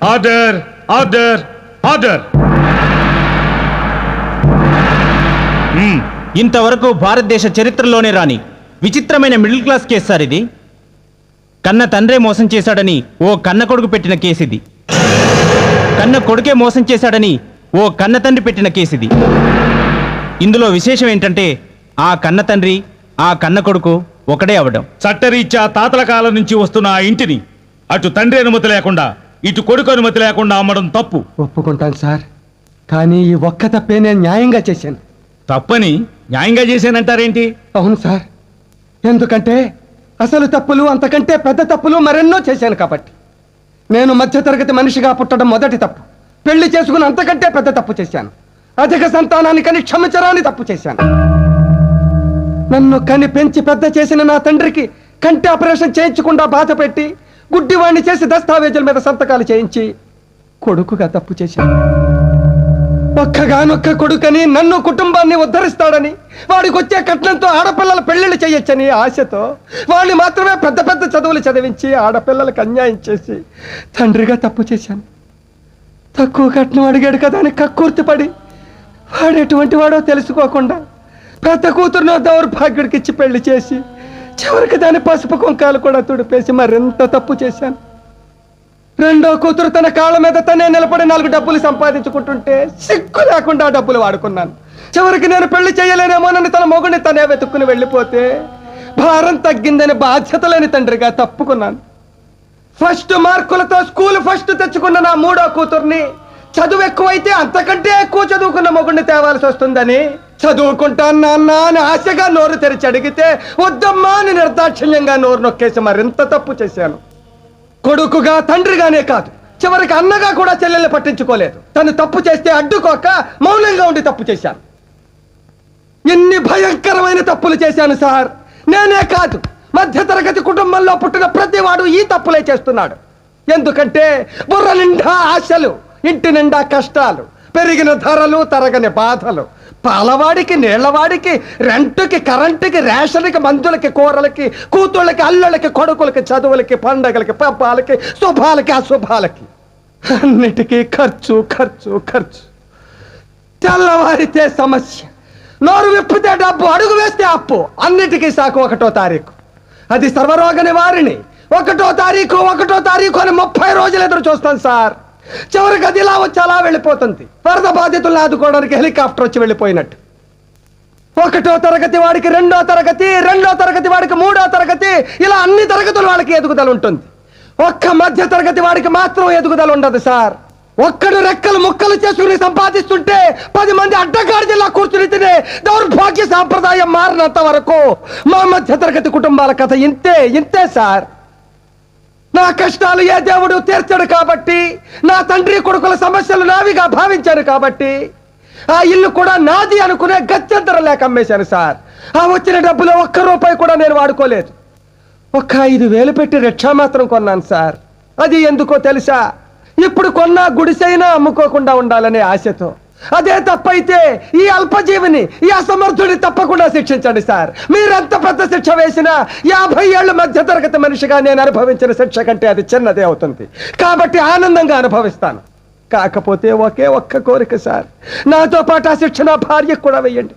Order order order ఇంతవరకు భారతదేశ చరిత్రలోనే రాని విచిత్రమైన మిడిల్ క్లాస్ కేసు సార్ ఇది. కన్న తండ్రే మోసం చేశాడని ఓ కన్న కొడుకు పెట్టిన కేసు ఇది. కన్న కొడుకే మోసం చేశాడని ఓ కన్న తండ్రి పెట్టిన కేసు ఇది. ఇందులో విశేషం ఏంటంటే ఆ కన్న తండ్రి ఆ కన్న కొడుకు ఒకడే అవడం చట్టరీత్యా తాతల కాలం నుంచి వస్తున్న ఆ ఇంటిని అటు తండ్రి అనుమతి లేకుండా ఇటు కొడుకు అనుమతి లేకుండా అమ్మడం తప్పు. ఒప్పుకుంటాను సార్. కానీ ఈ ఒక్క తప్పే నేను న్యాయంగా చేశాను. తప్పని న్యాయంగా చేశానంటారేంటి? అవును సార్. ఎందుకంటే అసలు తప్పులు అంతకంటే పెద్ద తప్పులు మరెన్నో చేశాను కాబట్టి. నేను మధ్యతరగతి మనిషిగా పుట్టడం మొదటి తప్పు. పెళ్ళి చేసుకుని అంతకంటే పెద్ద తప్పు చేశాను. అధిక సంతానాన్ని కని క్షమించరాని తప్పు చేశాను. నన్ను కని పెంచి పెద్ద చేసిన నా తండ్రికి కంటి ఆపరేషన్ చేయించకుండా బాధ పెట్టి గుడ్డివాణ్ణి చేసి దస్తావేజుల మీద సంతకాలు చేయించి కొడుకుగా తప్పు చేశాను ఒక్కగానొక్క కొడుకని నన్ను కుటుంబాన్ని ఉద్ధరిస్తాడని వాడికి వచ్చే కట్నంతో ఆడపిల్లల పెళ్ళిళ్ళు చేయొచ్చని ఆశతో వాడిని మాత్రమే పెద్ద పెద్ద చదువులు చదివించి ఆడపిల్లలకు అన్యాయం చేసి తండ్రిగా తప్పు చేశాను. తక్కువ కట్నం అడిగాడు కదా అని కక్కుర్తిపడి వాడు ఎటువంటి వాడో తెలుసుకోకుండా పెద్ద కూతురునో దౌర్భాగ్యుడికి ఇచ్చి పెళ్ళి చేసి చివరికి దాని పసుపు కుంకాలు కూడా తుడిపేసి మరింత తప్పు చేశాను. రెండో కూతురు తన కాళ్ళ మీద తనే నిలబడి నాలుగు డబ్బులు సంపాదించుకుంటుంటే సిగ్గు లేకుండా డబ్బులు వాడుకున్నాను. చివరికి నేను పెళ్ళి చేయలేనేమోనని తన మొగుడిని తనే వెతుక్కుని వెళ్ళిపోతే భారం తగ్గిందని బాధ్యత లేని తండ్రిగా తప్పుకున్నాను. ఫస్ట్ మార్కులతో స్కూల్ ఫస్ట్ తెచ్చుకున్న నా మూడో కూతుర్ని చదువు ఎక్కువైతే అంతకంటే ఎక్కువ చదువుకున్న మొగుడిని తేవాల్సి వస్తుందని చదువుకుంటాను నాన్న అని ఆశగా నోరు తెరిచి అడిగితే వద్దమ్మా అని నిర్దాక్షిణ్యంగా నోరు నొక్కేసి మరింత తప్పు చేశాను. కొడుకుగా తండ్రిగానే కాదు. చివరికి అన్నగా కూడా చెల్లెల్ని పట్టించుకోలేదు. తను తప్పు చేస్తే అడ్డుకోక మౌనంగా ఉండి తప్పు చేశాను. ఎన్ని భయంకరమైన తప్పులు చేశాను సార్. నేనే కాదు. మధ్యతరగతి కుటుంబంలో పుట్టిన ప్రతివాడు ఈ తప్పులే చేస్తున్నాడు. ఎందుకంటే బుర్ర నిండా ఆశలు ఇంటి నిండా కష్టాలు పెరిగిన ధరలు తరగని బాధలు. పాలవాడికి నీళ్ళవాడికి రెంటుకి కరెంటుకి రేషన్కి మందులకి కూరలకి కూతుళ్ళకి అల్లులకి కొడుకులకి చదువులకి పండగలకి పబ్బాలకి శుభాలకి అశుభాలకి. అన్నిటికీ ఖర్చు ఖర్చు ఖర్చు. తెల్లవారితే సమస్య. నోరు విప్పితే డబ్బు అడుగు వేస్తే అప్పు. అన్నిటికీ సాకు ఒకటో తారీఖు. అది సర్వరోగ నివారిణి. ఒకటో తారీఖు ఒకటో తారీఖు అని ముప్పై రోజులు ఎదురు చూస్తాను సార్. చివరికి అది ఇలా వచ్చి అలా వెళ్ళిపోతుంది? వరద బాధితులను ఆదుకోవడానికి హెలికాప్టర్ వచ్చి వెళ్ళిపోయినట్టు. ఒకటో తరగతి వాడికి రెండో తరగతి రెండో తరగతి వాడికి మూడో తరగతి ఇలా అన్ని తరగతుల వాళ్ళకి ఎదుగుదల ఉంటుంది. ఒక్క మధ్య తరగతి వాడికి మాత్రం ఎదుగుదల ఉండదు సార్. ఒక్కడు రెక్కలు ముక్కలు చేసుకుని సంపాదిస్తుంటే పది మంది అడ్డగాడి జిల్లా కూర్చుని తినే దౌర్భాగ్య సాంప్రదాయం మారినంత వరకు మా మధ్య తరగతి కుటుంబాల కథ ఇంతే ఇంతే సార్. నా కష్టాలు ఏ దేవుడు తీర్చడు కాబట్టి నా తండ్రి కొడుకుల సమస్యలు నావిగా భావించాను కాబట్టి ఆ ఇల్లు కూడా నాది అనుకునే గత్యంతర లేక అమ్మేశాను సార్. ఆ వచ్చిన డబ్బులో ఒక్క రూపాయి కూడా నేను వాడుకోలేదు. ఒక్క ఐదు వేలు పెట్టి రిక్షా మాత్రం కొన్నాను సార్. అది ఎందుకో తెలుసా? ఇప్పుడు కొన్నా గుడిసైనా అమ్ముకోకుండా ఉండాలనే ఆశతో. అదే తప్పైతే ఈ అల్పజీవిని ఈ అసమర్థుని తప్పకుండా శిక్షించండి సార్. మీరెంత పెద్ద శిక్ష వేసినా యాభై ఏళ్ళ మధ్య తరగతి మనిషిగా నేను అనుభవించిన శిక్ష కంటే అది చిన్నదే అవుతుంది. కాబట్టి ఆనందంగా అనుభవిస్తాను. కాకపోతే ఒకే ఒక్క కోరిక సార్. నాతో పాటు ఆ శిక్ష నా భార్యకు కూడా వెయ్యండి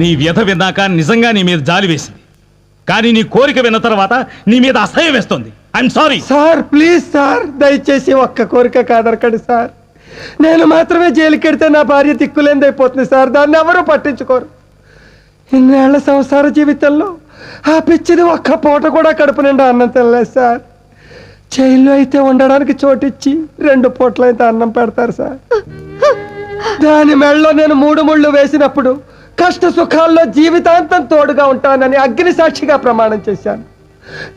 నీ వ్యధ విన్నాక నిజంగా నీ మీద జాలి వేసింది. కానీ నీ కోరిక విన్న తర్వాత నీ మీద అసహ్యం వేస్తుంది. I'm sorry sir please sir దయచేసి ఒక్క కోరిక కాదరకండి సార్. నేను మాత్రమే జైలుకెడితే నా భార్య దిక్కులేందైపోతుంది సార్. దాన్ని ఎవరూ పట్టించుకోరు. ఇన్నేళ్ళ సంసార జీవితంలో ఆ పిచ్చిది ఒక్క పూట కూడా కడుపు నిండా అన్నం తినలేదు సార్. జైల్లో అయితే ఉండడానికి చోటిచ్చి రెండు పూటలు అయితే అన్నం పెడతారు సార్. దాని మెళ్ళలో నేను మూడు ముళ్ళు వేసినప్పుడు కష్ట సుఖాల్లో జీవితాంతం తోడుగా ఉంటానని అగ్ని సాక్షిగా ప్రమాణం చేశాను.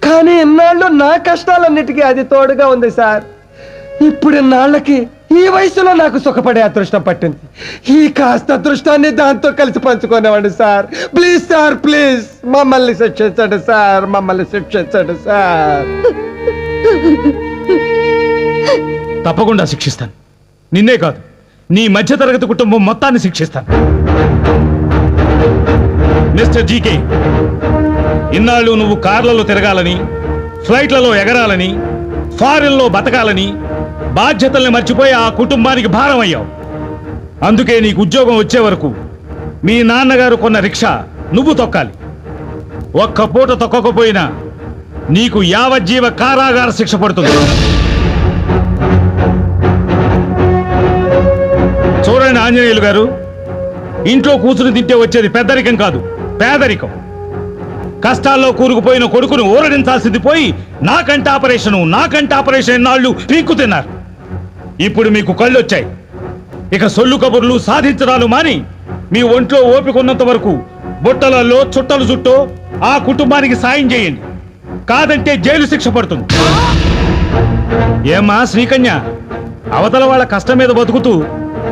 కానీ ఇన్నాళ్ళు నా కష్టాలన్నిటికీ అది తోడుగా ఉంది సార్. ఇప్పుడు ఇన్నాళ్ళకి ఈ వయసులో నాకు సుఖపడే అదృష్టం పట్టింది. ఈ కాస్త అదృష్టాన్ని దాంతో కలిసి పంచుకునేవాడు సార్. Please sir please. మమ్మల్ని శిక్షించండి సార్ మమ్మల్ని శిక్షించండి సార్. తప్పకుండా శిక్షిస్తాను. నిన్నే కాదు నీ మధ్యతరగతి కుటుంబం మొత్తాన్ని శిక్షిస్తాను. మిస్టర్ జీకే ఇన్నాళ్ళు నువ్వు కార్లలో తిరగాలని ఫ్లైట్లలో ఎగరాలని ఫారిన్లో బతకాలని బాధ్యతల్ని మర్చిపోయి ఆ కుటుంబానికి భారం అయ్యావు అందుకే నీకు ఉద్యోగం వచ్చే వరకు మీ నాన్నగారు కొన్న రిక్షా నువ్వు తొక్కాలి. ఒక్క పూట తొక్కకపోయినా నీకు యావజ్జీవ కారాగార శిక్ష పడుతుంది. చూడండి ఆంజనేయులు గారు ఇంట్లో కూర్చుని తింటే వచ్చేది పెద్దరికం కాదు. పేదరికం. కష్టాల్లో కూరుకుపోయిన కొడుకును ఊరడించాల్సింది పోయి నాకంటే ఆపరేషను నాకంటే ఆపరేషన్ నాళ్ళు పీక్కు తిన్నారు. ఇప్పుడు మీకు కళ్ళొచ్చాయి. ఇక సొల్లు కబుర్లు సాధించడాలు మాని మీ ఒంట్లో ఓపికన్నంత వరకు బుట్టలలో చుట్టలు చుట్టూ ఆ కుటుంబానికి సాయం చేయండి. కాదంటే జైలు శిక్ష పడుతుంది. ఏమా శ్రీకన్య అవతల వాళ్ళ కష్టం మీద బతుకుతూ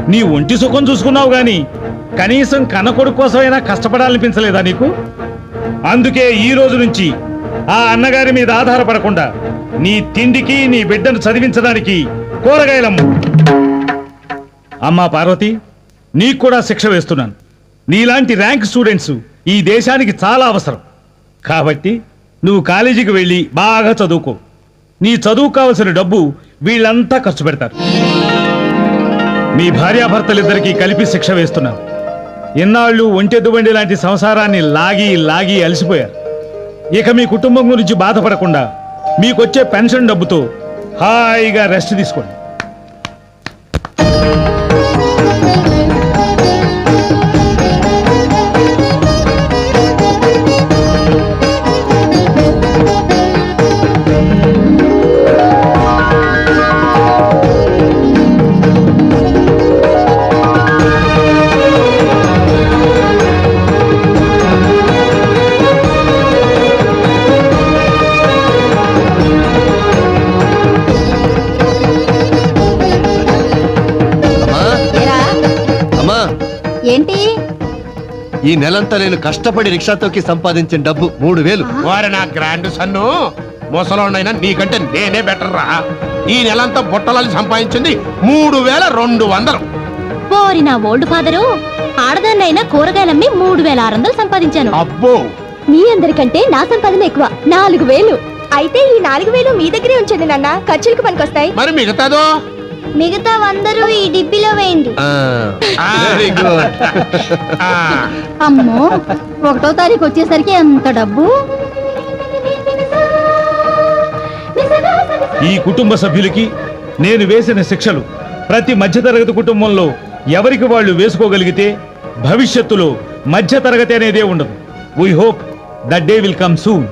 నీ ఒంటి సుఖం చూసుకున్నావు గాని కనీసం కన్న కోసమైనా కష్టపడాలనిపించలేదా నీకు? అందుకే ఈ రోజు నుంచి ఆ అన్నగారి మీద ఆధారపడకుండా నీ తిండికి నీ బిడ్డను చదివించడానికి కూరగాయలమ్ము అమ్మా పార్వతి నీకు కూడా శిక్ష వేస్తున్నాను. నీలాంటి ర్యాంక్ స్టూడెంట్స్ ఈ దేశానికి చాలా అవసరం. కాబట్టి నువ్వు కాలేజీకి వెళ్ళి బాగా చదువుకో. నీ చదువు కావలసిన డబ్బు వీళ్ళంతా ఖర్చు పెడతారు. మీ భార్యాభర్తలిద్దరికీ కలిపి శిక్ష వేస్తున్నాను. ఇన్నాళ్ళు ఒంటెద్దు బండి లాంటి సంసారాన్ని లాగి లాగి అలసిపోయారు. ఇక మీ కుటుంబం గురించి బాధపడకుండా మీకొచ్చే పెన్షన్ డబ్బుతో హాయిగా రెస్ట్ తీసుకోండి. ఈ నెలంతా నేను కష్టపడి రిక్షా తొక్కి సంపాదించిన డబ్బు మూడు వేలు. వారి నా గ్రాండ్ సన్ను. ముసలోనైనా నీకంటే నేనే బెటర్ రా. ఈ నెలంతా బుట్టలని సంపాదించింది మూడు వేల రెండు వందలు. పోరి నా ఓల్డ్ ఫాదరు ఆడదాన్నైనా కూరగాయలమ్మి మూడు వేల ఆరు వందలు సంపాదించాను. అబ్బో! మీ అందరికంటే నా సంపాదన ఎక్కువ నాలుగు వేలు. అయితే ఈ నాలుగు వేలు మీ దగ్గరే ఉంచండి నాన్న ఖర్చులకు పనికొస్తాయి. మరి మిగతాదో? మిగతా అందరూ ఈ డిబ్బిలో వేయండి. ఆ, వెరీ గుడ్ ఆ, అమ్మో ఒకటో తారీఖు వచ్చేసరికి ఎంత డబ్బు. ఈ కుటుంబ సభ్యులకి నేను వేసిన శిక్షలు ప్రతి మధ్యతరగతి కుటుంబంలో ఎవరికి వాళ్ళు వేసుకోగలిగితే భవిష్యత్తులో మధ్యతరగతి అనేదే ఉండదు. We hope that day will come soon